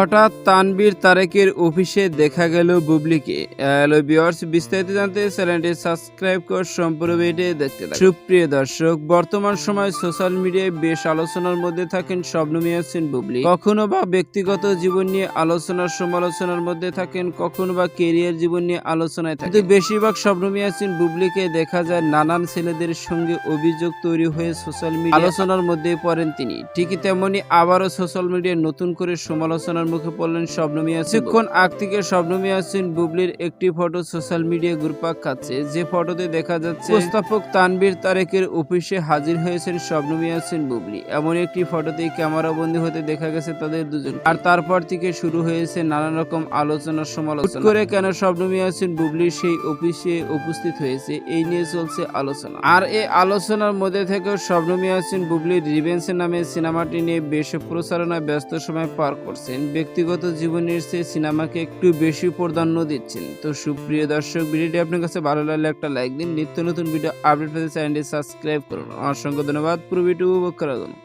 হঠাৎ তানবীর তারেকের অফিসে দেখা গেল বুবলিকে। বিস্তারিত জানতে চ্যানেলটি সাবস্ক্রাইব করে সম্পূর্ণ ভিডিও দেখতে সুপ্রিয় দর্শক, বর্তমান সময় সোশ্যাল মিডিয়ায় বেশ আলোচনার মধ্যে থাকেন শবনমী বুবলি। কখনো বা ব্যক্তিগত জীবন নিয়ে আলোচনার সমালোচনার মধ্যে থাকেন, কখনো বা কেরিয়ার জীবন নিয়ে আলোচনায় থাকেন। কিন্তু বেশিরভাগ শবনমী আছেন বুবলিকে দেখা যায় নানান ছেলেদের সঙ্গে অভিযোগ তৈরি হয়ে সোশ্যাল মিডিয়া আলোচনার মধ্যে পড়েন তিনি। ঠিকই তেমনি আবারও সোশ্যাল মিডিয়ায় নতুন করে সমালোচনার মুখে পড়লেন শবনমী কিছুক্ষণ আগ থেকে শবনমী ইয়াসিন বুবলির একটি ফটো সোশ্যাল মিডিয়া গ্রুপাক খাচ্ছে? যে ফটোতে দেখা যাচ্ছে উপস্থাপক তানবীর তারেকের অফিসে হাজির হয়েছেন শবনমী ইয়াসিন বুবলি। এমন একটি ফটোতে ক্যামেরা বন্দী হতে দেখা গেছে তাদের দুজন। আর তারপর থেকে শুরু হয়েছে নানান রকম আলোচনা সমালোচনা। করে কেন শবনমী ইয়াসিন বুবলি সেই অফিসে উপস্থিত হয়েছে? এই নিয়ে চলছে আলোচনা। আর এই আলোচনার মধ্যে থেকে শবনমী ইয়াসিন বুবলির রিভেন্স নামে সিনেমাটি নিয়ে বেশ প্রচারণায় ব্যস্ত সময় পার করছেন। ব্যক্তিগত জীবনের চেয়ে সিনেমাকে একটু বেশি প্রাধান্য দিচ্ছেন। তো সুপ্রিয় দর্শক, ভিডিওটি আপনার কাছে ভালো লাগলে একটা লাইক দিন। নিত্য নতুন ভিডিও আপডেট পেতে চ্যানেলটি সাবস্ক্রাইব করুন। অসংখ্য ধন্যবাদ। পুরো ভিডিও উপভোগ করার জন্য